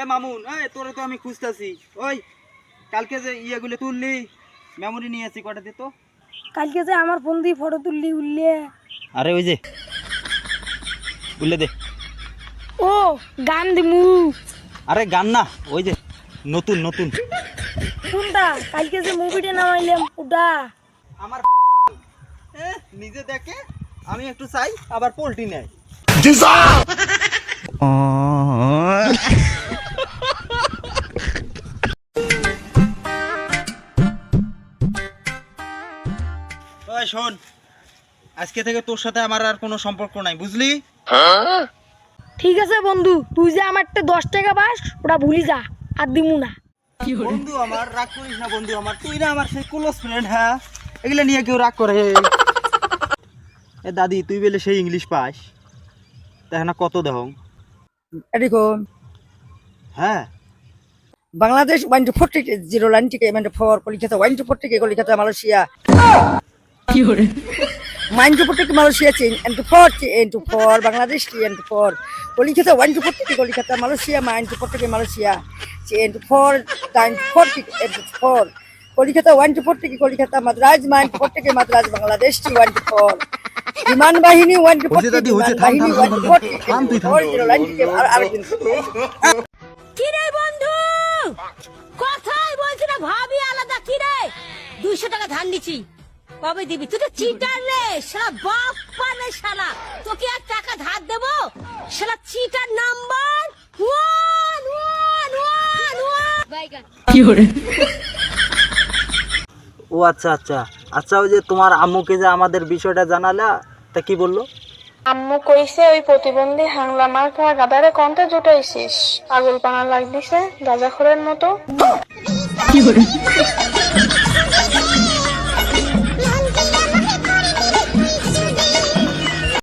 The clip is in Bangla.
এ মামুন এই তোরে তো আমি খুঁজতাছি। ওই কালকে যে ইয়েগুলো তুললি মেমোরি নিয়ে আসি কটা দে তো। কালকে যে আমার ফোন দিয়ে ফটো তুললি উঠলে আরে ওই যে বললে দে। ও গান দিমু। আরে গান না ওই যে নতুন নতুন। কোনটা? কালকে যে মুভিটা নামাইলাম ওটা। আমার এ, নিজে দেখে আমি একটু চাই আবার পোল্টি নেয়। ওই শোন আজকে থেকে তোর সাথে আমার আর কোনো সম্পর্ক নাই বুঝলি? ঠিক আছে বন্ধু তুই যে আমার একটা দশ টাকা পাস ওটা ভুলি যা আর দিমু না। বন্ধু আমার রাগ করিস না বন্ধু আমার তুই না আমার সেই ক্লোজ ফ্রেন্ড হ্যাঁ? এগুলো নিয়ে কেউ রাগ করে। এ দাদি তুই বলে সেই ইংলিশ পাস। না কত দেহ হ্যাঁ বাংলাদেশ ওয়ান টু ফোর থেকে জিরো লাইন থেকে MN four Calcutta one two four থেকে কলিকাতা মালয়েশিয়া মাইন টু ফোর থেকে Malaysia chain N two four N two four Bangladesh N two four Calcutta one two four থেকে কলিকাতা মালয়েশিয়া মাইন টু ফোর থেকে Malaysia N two four nine two four থেকে N two four Calcutta one two four থেকে কলিকাতা মাদ্রাজ মাইন টু ফোর থেকে Madras Bangladesh one two four বিমান বাহিনী ওয়ান টু দাদি, বিমান থাম, থাম, থাম, থাম, থাম, তুই থাম। জিরো আর- আরেকদিন কিরে বন্ধু? কথাই বলছি না ভাবি আলাদা। কি রে দুইশো টাকা ধান দিচ্ছি কবে দিবি? তুই তো চিটার রে শালা বাপ পানে শালা। তোকে আর টাকা ধার দেবো? শালা cheater number one one one one বাইগান ও আচ্ছা আচ্ছা। আচ্ছা ওই যে তোমার আম্মুকে যে আমাদের বিষয়টা জানালা তা কি বলল? আম্মু কইছে ওই প্রতিবন্ধী হাংলা মার খাওয়া গাদারে কন্তে জুটাইছিস। পাগল পানা লাগদিছে গাঁজাখোরের মতো।